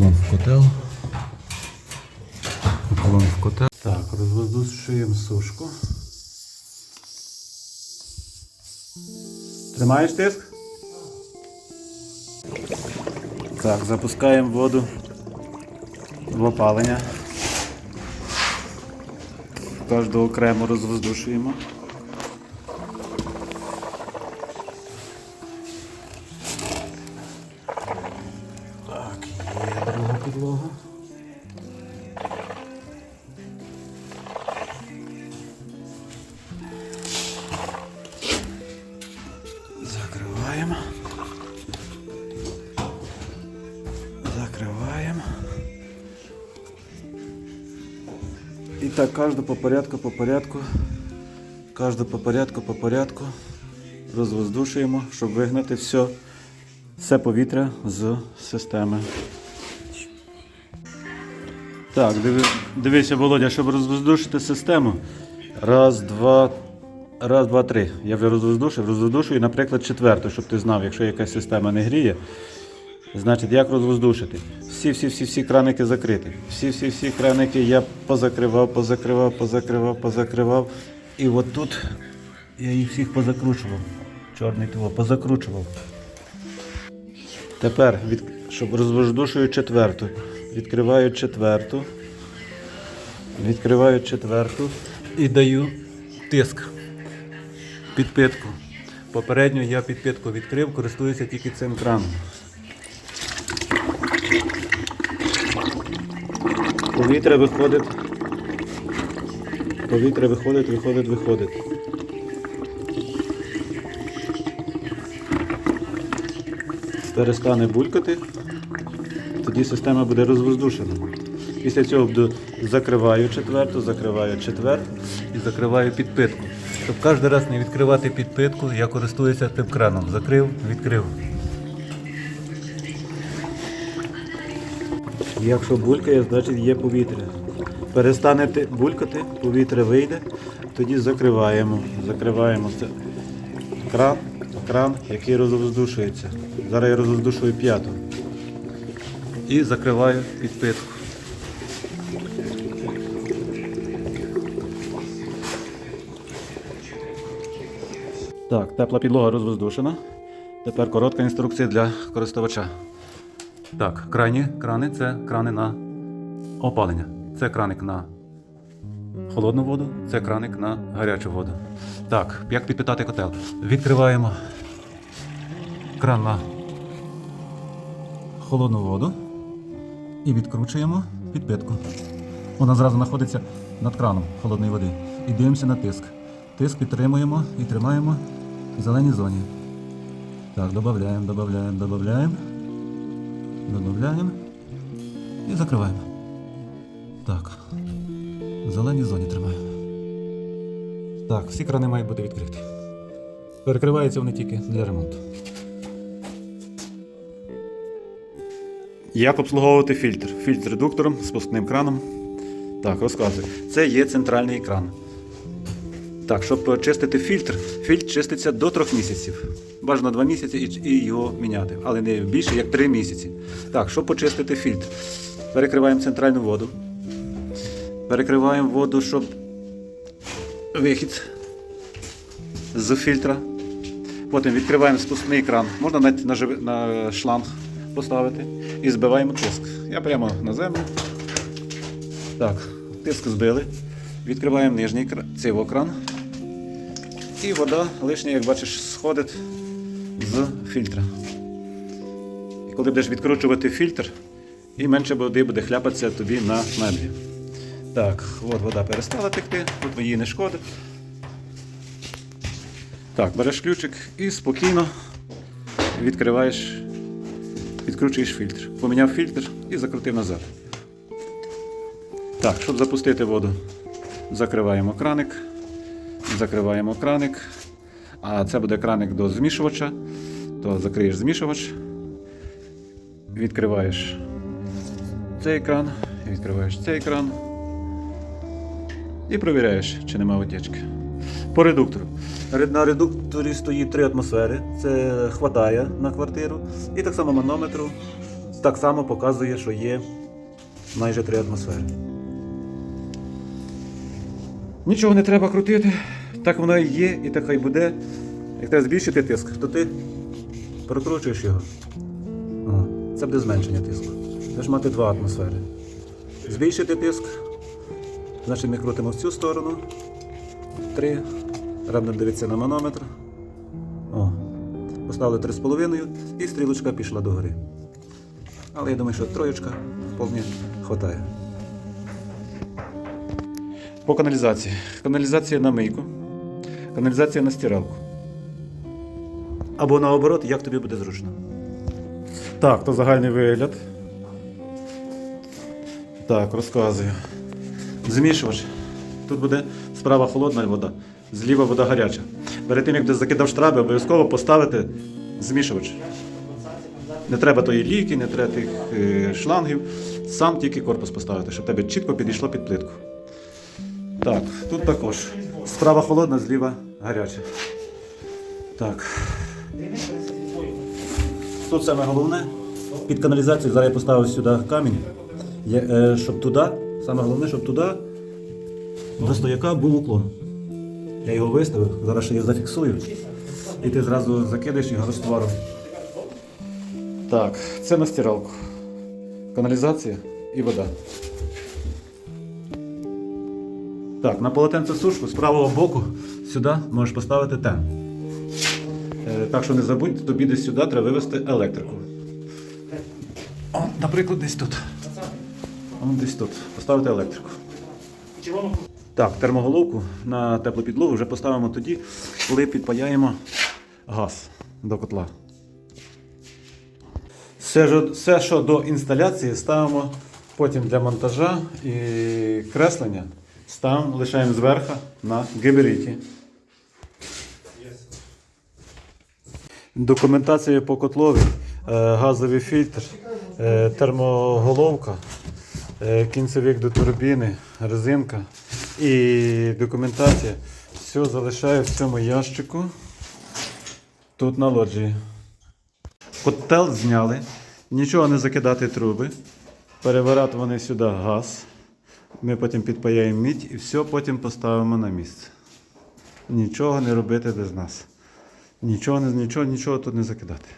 Ополон в котел. Ополон в котел. Так, розведушуємо сушку. Тримаєш тиск? Так, запускаємо воду в опалення. Кожного окремо розвоздушуємо. Підлога. Закриваємо. Закриваємо. І так, кожну по порядку, по порядку. Кожну по порядку, по порядку. Розвоздушуємо, щоб вигнати все, все повітря з системи. Так, диви, дивися, Володя, щоб розвоздушити систему. Раз, два, раз, два, три. Я вже розвоздушив, розвоздушую, наприклад, четверту, щоб ти знав, якщо якась система не гріє. Значить, як розвоздушити? Всі, всі, всі, всі краники закриті. Всі, всі, всі краники я позакривав, позакривав, позакривав, позакривав. І от тут я їх всіх позакручував. Чорний того, позакручував. Тепер, від... щоб розвоздушую четверту. Відкриваю четверту. Відкриваю четверту і даю тиск. Підпитку. Попередньо я підпитку відкрив, користуюся тільки цим краном. Повітря виходить. Повітря виходить, виходить, виходить. Перестане булькати, тоді система буде розвоздушена. Після цього буду закриваю четверту, закриваю четверту і закриваю підпитку. Щоб кожен раз не відкривати підпитку, я користуюся тим краном. Закрив, відкрив. Якщо булькає, значить є повітря. Перестане булькати, повітря вийде, тоді закриваємо. Закриваємо це кран, кран, який розвоздушується. Зараз я розвоздушую п'яту. І закриваю підпитку. Так, тепла підлога розвоздушена. Тепер коротка інструкція для користувача. Так, крайні крани це крани на опалення. Це краник на холодну воду, це краник на гарячу воду. Так, як підпитати котел? Відкриваємо кран на холодну воду і відкручуємо підпитку. Вона зразу знаходиться над краном холодної води. І дивимося на тиск. Тиск підтримуємо і тримаємо в зеленій зоні. Так, додаємо, додаємо, додаємо. Додаємо і закриваємо. Так. В зеленій зоні тримаємо. Так, всі крани мають бути відкриті. Перекриваються вони тільки для ремонту. Як обслуговувати фільтр? Фільтр редуктором, спускним краном. Так, розказую. Це є центральний екран. Так, щоб прочистити фільтр, фільтр чиститься до трьох місяців. Бажано два місяці і, його міняти, але не більше, як три місяці. Так, щоб почистити фільтр, перекриваємо центральну воду. Перекриваємо воду, щоб вихід з фільтра. Потім відкриваємо спускний кран. Можна навіть на шланг поставити і збиваємо тиск. Я прямо на землю. Так, тиск збили. Відкриваємо нижній кра- цей. І вода лишня, як бачиш, сходить з фільтра. І коли будеш відкручувати фільтр, і менше води буде хляпатися тобі на меблі. Так, от вода перестала текти, от її не шкодить. Так, береш ключик і спокійно відкриваєш, відкручуєш фільтр. Поміняв фільтр і закрутив назад. Так, щоб запустити воду, закриваємо краник. Закриваємо краник. А це буде краник до змішувача. То закриєш змішувач. Відкриваєш цей кран, відкриваєш цей кран. І провіряєш, чи немає утечки. По редуктору. На редукторі стоїть три атмосфери. Це хватає на квартиру. І так само манометру так само показує, що є майже три атмосфери. Нічого не треба крутити. Так воно і є, і так хай буде. Як треба збільшити тиск, то ти прокручуєш його. О, це буде зменшення тиску. Будеш мати два атмосфери. Збільшити тиск. Значить ми крутимо в цю сторону. Три. Ребно дивиться на манометр. О. Поставили 3,5 і стрілочка пішла догори. Але я думаю, що троєчка вполне хватає. По каналізації. Каналізація на мийку. Каналізація на стиралку. Або наоборот, як тобі буде зручно. Так, то загальний вигляд. Так, розказую. Змішувач. Тут буде справа холодна вода, зліва вода гаряча. Перед тим, як ти закидав штраби, обов'язково поставити змішувач. Не треба тої ліки, не треба тих е, шлангів. Сам тільки корпус поставити, щоб тебе чітко підійшло під плитку. Так, тут також. Справа холодна, зліва гаряча. Так. Тут саме головне. Під каналізацію зараз я поставив сюди камінь, е, щоб туди, саме головне, щоб туди до стояка був уклон. Я його виставив, зараз ще його зафіксую. І ти зразу закидаєш його розтвором. Так, це на стиралку. Каналізація і вода. Так, на полотенцесушку з правого боку сюди можеш поставити тен. Е, Так що не забудь, тобі десь сюди треба вивести електрику. О, наприклад, десь тут. О, десь тут. Поставити електрику. Так, термоголовку на теплу підлогу вже поставимо тоді, коли підпаяємо газ до котла. Все, що до інсталяції, ставимо потім для монтажа і креслення. Ставимо, лишаємо зверху на габаріті. Документація по котлові, е, газовий фільтр, е, термоголовка, е, кінцевик до турбіни, резинка і документація. Все залишаю в цьому ящику. Тут на лоджії. Котел зняли, нічого не закидати труби, переворачувати сюди газ. Ми потім підпаяємо мідь і все потім поставимо на місце. Нічого не робити без нас. Нічого, нічого, нічого тут не закидати.